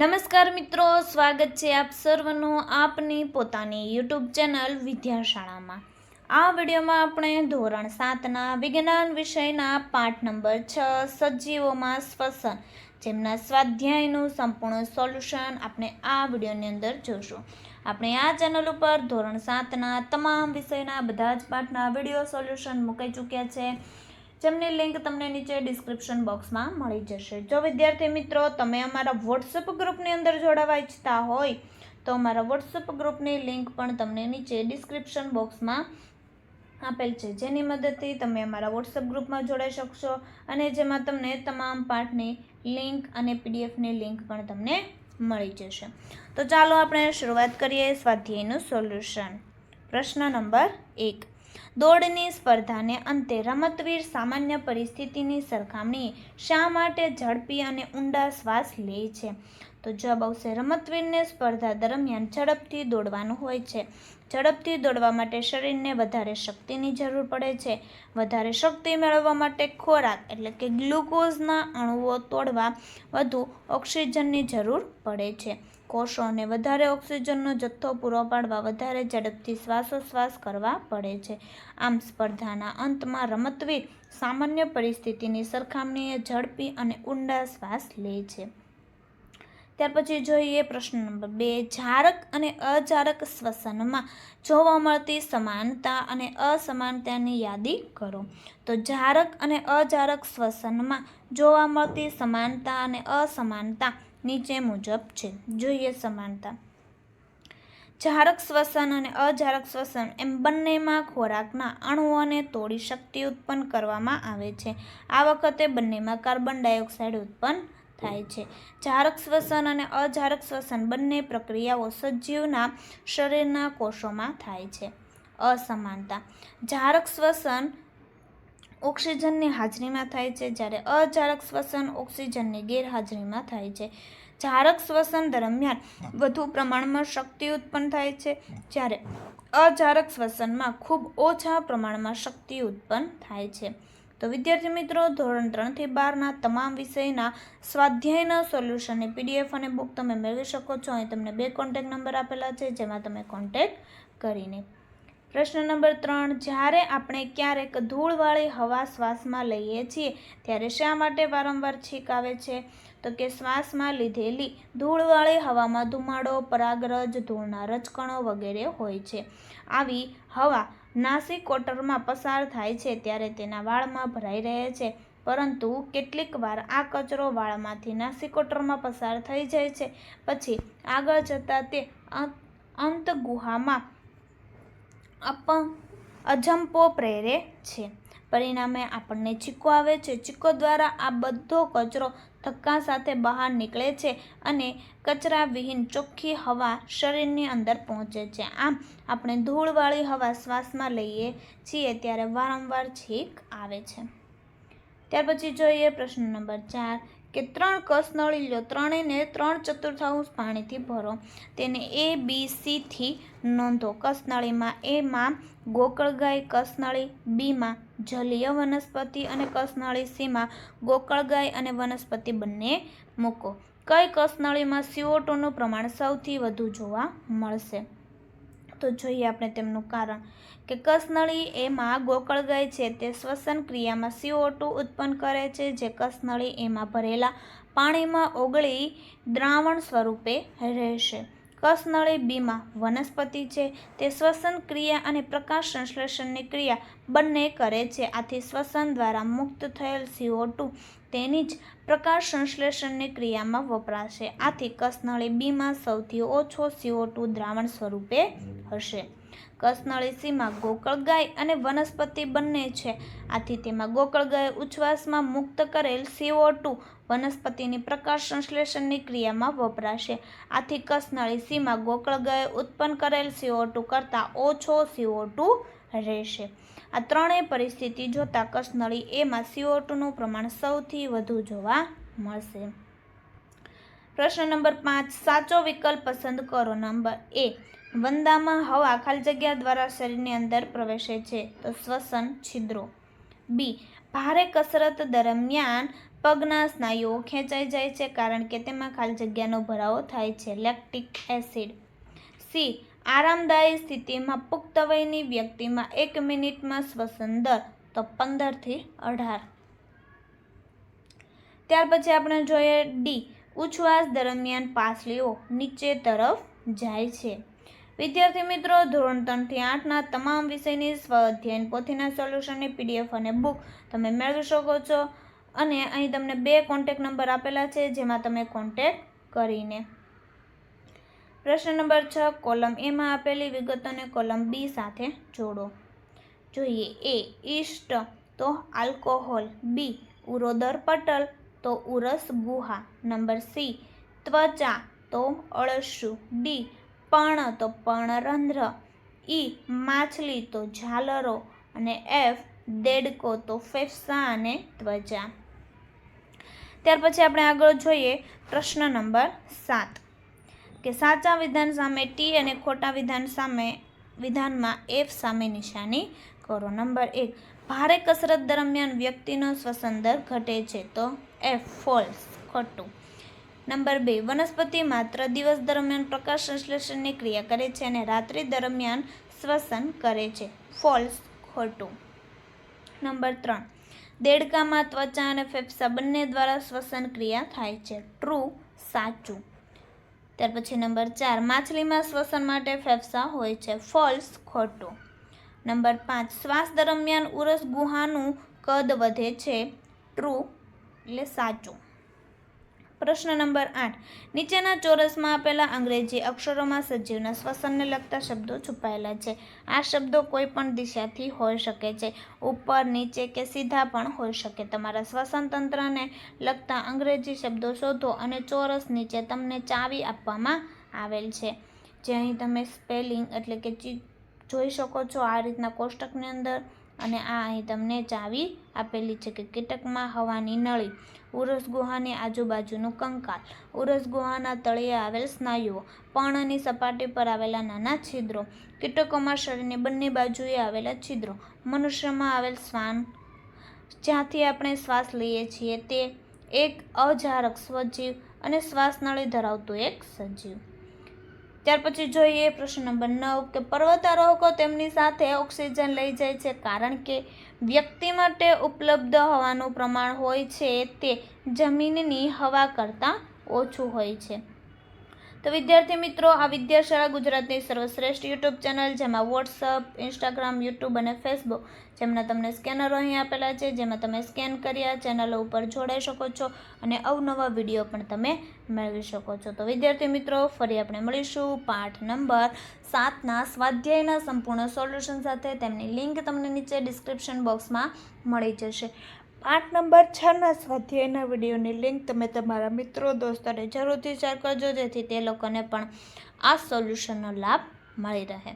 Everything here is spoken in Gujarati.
નમસ્કાર મિત્રો, સ્વાગત છે આપ સર્વનું આપની પોતાની યુટ્યુબ ચેનલ વિદ્યાશાળામાં. આ વિડીયોમાં આપણે ધોરણ સાતના વિજ્ઞાન વિષયના પાઠ નંબર છ, સજીવોમાં શ્વસન, જેમના સ્વાધ્યાયનું સંપૂર્ણ સોલ્યુશન આપણે આ વિડીયોની અંદર જોશું. આપણે આ ચેનલ ઉપર ધોરણ સાતના તમામ વિષયના બધા જ પાઠના વીડિયો સોલ્યુશન મૂકી ચૂક્યા છે. જેમની લિંક તમને નીચે ડિસ્ક્રિપ્શન બોક્સમાં મળી જશે. જો વિદ્યાર્થી મિત્રો, તમે અમારા વોટ્સઅપ ગ્રુપની અંદર જોડાવા ઈચ્છતા હોય, તો અમારા વોટ્સઅપ ગ્રુપની લિંક પણ તમને નીચે ડિસ્ક્રિપ્શન બોક્સમાં આપેલ છે. જેની મદદથી તમે અમારા વોટ્સઅપ ગ્રુપમાં જોડાઈ શકશો અને જેમાં તમને તમામ પાઠની લિંક અને પીડીએફની લિંક પણ તમને મળી જશે. તો ચાલો આપણે શરૂઆત કરીએ સ્વાધ્યાયનું સોલ્યુશન પ્રશ્ન નંબર એક. દોડની સ્પર્ધાને અંતે રમતવીર સામાન્ય પરિસ્થિતિની સરખામણીએ શા માટે ઝડપી અને ઊંડા શ્વાસ લે છે? તો જવાબ આવશે, રમતવીરને સ્પર્ધા દરમિયાન ઝડપથી દોડવાનું હોય છે. ઝડપથી દોડવા માટે શરીરને વધારે શક્તિની જરૂર પડે છે. વધારે શક્તિ મેળવવા માટે ખોરાક એટલે કે ગ્લુકોઝના અણુઓ તોડવા વધુ ઓક્સિજનની જરૂર પડે છે. કોષોને વધારે ઓક્સિજનનો જથ્થો પૂરો પાડવા વધારે ઝડપથી શ્વાસોશ્વાસ કરવા પડે છે. આમ સ્પર્ધાના અંતમાં રમતવીર સામાન્ય પરિસ્થિતિની સરખામણીએ ઝડપી અને ઊંડા શ્વાસ લે છે. ત્યાર પછી જોઈએ પ્રશ્ન નંબર બે. જારક અને અજારક શ્વસનમાં જોવા મળતી સમાનતા અને અસમાનતાની યાદી કરો. તો જારક અને અજારક શ્વસનમાં જોવા મળતી સમાનતા અને અસમાનતા નીચે મુજબ છે. જોઈએ સમાનતા. જારક શ્વસન અને અજારક શ્વસન એમ બંનેમાં ખોરાકના અણુઓને તોડી શક્તિ ઉત્પન્ન કરવામાં આવે છે. આ વખતે બંનેમાં કાર્બન ડાયોક્સાઇડ ઉત્પન્ન થાય છે. જારક શ્વસન અને અજારક શ્વસન બંને પ્રક્રિયાઓ સજીવના શરીરના કોષોમાં થાય છે. અસમાનતા. જારક શ્વસન ઓક્સિજનની હાજરીમાં થાય છે, જ્યારે અજારક શ્વસન ઓક્સિજનની ગેરહાજરીમાં થાય છે. જારક શ્વસન દરમિયાન વધુ પ્રમાણમાં શક્તિ ઉત્પન્ન થાય છે, જ્યારે અજારક શ્વસનમાં ખૂબ ઓછા પ્રમાણમાં શક્તિ ઉત્પન્ન થાય છે. તો વિદ્યાર્થી મિત્રો, ધોરણ ત્રણથી બારના તમામ વિષયના સ્વાધ્યાયના સોલ્યુશનની પીડીએફ અને બુક તમે મેળવી શકો છો. અહીં તમને બે કોન્ટેક નંબર આપેલા છે, જેમાં તમે કોન્ટેક કરીને પ્રશ્ન નંબર ત્રણ, જ્યારે આપણે ક્યારેક ધૂળવાળી હવા શ્વાસમાં લઈએ છીએ, ત્યારે શા માટે વારંવાર છીંક આવે છે? તો કે શ્વાસમાં લીધેલી ધૂળવાળી હવામાં ધુમાડો, પરાગરજ, ધૂળના રજકણો વગેરે હોય છે. આવી હવા નાસિક કોટરમાં પસાર થાય છે ત્યારે તેના વાળમાં ભરાઈ રહે છે. પરંતુ કેટલીક વાર આ કચરો વાળમાંથી નાસિકોટરમાં પસાર થઈ જાય છે. પછી આગળ જતાં તે અંત ગુહામાં અપ અજંપો પ્રેરે છે. પરિણામે આપણને ચીકો આવે છે. ચીકો દ્વારા આ બધો કચરો ધક્કા સાથે બહાર નીકળે છે અને કચરા વિહીન ચોખ્ખી હવા શરીરની અંદર પહોંચે છે. આમ, આપણે ધૂળવાળી હવા શ્વાસમાં લઈએ છીએ ત્યારે વારંવાર છીક આવે છે. ત્યાર પછી જોઈએ પ્રશ્ન નંબર ચાર. કે ત્રણ કસનળી લો, ત્રણેયને ત્રણ ચતુર્થાંશ પાણીથી ભરો. તેને એ બી સીથી નોંધો. કસનળીમાં એમાં ગોકળગાય કસનળી બીમાં જલીય વનસ્પતિ અને કસનળી સીમાં ગોકળગાય અને વનસ્પતિ બંને મૂકો. કઈ કસનળીમાં સીઓટોનું પ્રમાણ સૌથી વધુ જોવા મળશે? તો જોઈએ આપણે તેમનું કારણ કે કસનળી એમાં ગોકળ ગઈ છે. તે શ્વસન ક્રિયામાં સીઓ ઉત્પન્ન કરે છે, જે કસનળી એમાં ભરેલા પાણીમાં ઓગળી દ્રાવણ સ્વરૂપે રહેશે. કસનળી બીમાં વનસ્પતિ છે. તે શ્વસન ક્રિયા અને પ્રકાશ સંશ્લેષણની ક્રિયા બંને કરે છે. આથી શ્વસન દ્વારા મુક્ત થયેલ સીઓ તેની જ પ્રકાશ સંશ્લેષણની ક્રિયામાં વપરાશે. આથી કસનળી બીમાં સૌથી ઓછો સીઓ દ્રાવણ સ્વરૂપે હશે. કસનળી સીમાં ગોકળગાય અને વનસ્પતિ બંને છે. આથી તેમાં ગોકળગાય ઉચ્છવાસમાં મુક્ત કરેલ સીઓ વનસ્પતિની પ્રકાશ સંશ્લેષણની ક્રિયામાં વપરાશે. આથી કસનળી સીમાં ગોકળગાય ઉત્પન્ન કરેલ સીઓ કરતાં ઓછો સીઓ રહેશે. આ ત્રણેય પરિસ્થિતિ જોતાં કસનળી એમાં સીઓ ટુનું પ્રમાણ સૌથી વધુ જોવા મળશે. પ્રશ્ન નંબર પાંચ, સાચો વિકલ્પ પસંદ કરો. નંબર એ વંદામાં હવા ખાલી જગ્યા દ્વારા શરીરની અંદર પ્રવેશે છે, તો શ્વસન છિદ્રો. બી, ભારે કસરત દરમિયાન પગના સ્નાયુઓ ખેંચાઈ જાય છે કારણ કે તેમાં ખાલી જગ્યાનો ભરાવો થાય છે, લેક્ટિક એસિડ. સી, આરામદાયી સ્થિતિમાં પુખ્ત વયની વ્યક્તિમાં એક મિનિટમાં શ્વસન દર, તો પંદરથી અઢાર. ત્યાર પછી આપણે જોઈએ ડી ઉછવાસ દરમિયાન પાસલીઓ નીચે તરફ જાય છે. વિદ્યાર્થી મિત્રો, ધોરણ ત્રણથી આઠના તમામ વિષયની સ્વ અધ્યયન પોથીના સોલ્યુશનની પીડીએફ અને બુક તમે મેળવી શકો છો. અને અહીં તમને બે કોન્ટેક નંબર આપેલા છે, જેમાં તમે કોન્ટેક કરીને પ્રશ્ન નંબર છ કોલમ એમાં આપેલી વિગતોને કોલમ બી સાથે જોડો. જોઈએ એ ઈષ્ટ તો આલ્કોહોલ બી ઉરોદર પટલ તો ઉરસ ગુહા. નંબર સી ત્વચા તો અળસુ. ડી પર્ણ તો પણરંધ્ર ઈ માછલી તો ઝાલરો અને એફ દેડકો તો ફેફસા અને ત્વચા. ત્યાર પછી આપણે આગળ જોઈએ પ્રશ્ન નંબર સાત. કે સાચા વિધાન સામે ટી અને ખોટા વિધાન સામે વિધાનમાં એફ સામે નિશાની કરો. નંબર એક, ભારે કસરત દરમિયાન વ્યક્તિનો શ્વસન દર ઘટે છે તો એફ ફોલ્સ ખોટું. નંબર બે, વનસ્પતિ માત્ર દિવસ દરમિયાન પ્રકાશ સંશ્લેષણની ક્રિયા કરે છે અને રાત્રિ દરમિયાન શ્વસન કરે છે. ફોલ્સ ખોટું. નંબર ત્રણ, દેડકામાં ત્વચા અને ફેફસા બંને દ્વારા શ્વસન ક્રિયા થાય છે. ટ્રુ, સાચું. ત્યાર પછી નંબર ચાર, માછલીમાં શ્વસન માટે ફેફસા હોય છે. ફોલ્સ ખોટું. નંબર પાંચ, શ્વાસ દરમિયાન ઉરસ ગુહાનું કદ વધે છે. ટ્રુ, એટલે સાચું. પ્રશ્ન નંબર આઠ. નીચેના ચોરસમાં આપેલા અંગ્રેજી અક્ષરોમાં સજીવના શ્વસનને લગતા શબ્દો છુપાયેલા છે. આ શબ્દો કોઈ પણ દિશાથી હોઈ શકે છે. ઉપર, નીચે કે સીધા પણ હોઈ શકે. તમારા શ્વસન તંત્રને લગતા અંગ્રેજી શબ્દો શોધો અને ચોરસ નીચે તમને ચાવી આપવામાં આવેલ છે. જે અહીં તમે સ્પેલિંગ એટલે કે જોઈ શકો છો. આ રીતના કોષ્ટકની અંદર અને આ અહીં તમને ચાવી આપેલી છે કે કીટકમાં હવાની નળી, ઉરસ ગુહાની આજુબાજુનું કંકાલ. ઉરસ ગુહાના તળિયે આવેલ સ્નાયુઓ પર્ણની સપાટી પર આવેલા નાના છિદ્રો, કીટકોમાં શરીરની બંને બાજુએ આવેલા છિદ્રો. મનુષ્યમાં આવેલ શ્વાન, જ્યાંથી આપણે શ્વાસ લઈએ છીએ તે એક અજારક સ્વજીવ અને શ્વાસનળી ધરાવતું એક સજીવ. ત્યાર પછી જોઈએ પ્રશ્ન નંબર નવ, કે પર્વતારોહકો તેમની સાથે ઓક્સિજન લઈ જાય છે કારણ કે વ્યક્તિ માટે ઉપલબ્ધ હવાનું પ્રમાણ હોય છે તે જમીનની હવા કરતાં ઓછું હોય છે. તો વિદ્યાર્થી મિત્રો, આ વિદ્યાશાળા ગુજરાતની સર્વશ્રેષ્ઠ યુટ્યુબ ચેનલ જેમાં વોટ્સઅપ ઇન્સ્ટાગ્રામ યુટ્યુબ અને ફેસબુક જેમના તમને સ્કેનરો અહીં આપેલા છે, જેમાં તમે સ્કેન કરી આ ચેનલો ઉપર જોડાઈ શકો છો અને અવનવા વીડિયો પણ તમે મેળવી શકો છો. તો વિદ્યાર્થી મિત્રો, ફરી આપણે મળીશું પાઠ નંબર સાતના સ્વાધ્યાયના સંપૂર્ણ સોલ્યુશન સાથે. તેમની લિંક તમને નીચે ડિસ્ક્રિપ્શન બોક્સમાં મળી જશે. પાઠ નંબર છના સ્વાધ્યાયના વિડીયોની લિંક તમે તમારા મિત્રો દોસ્તોને જરૂરથી શેર કરજો, જેથી તે લોકોને પણ આ સોલ્યુશનનો લાભ મળી રહે.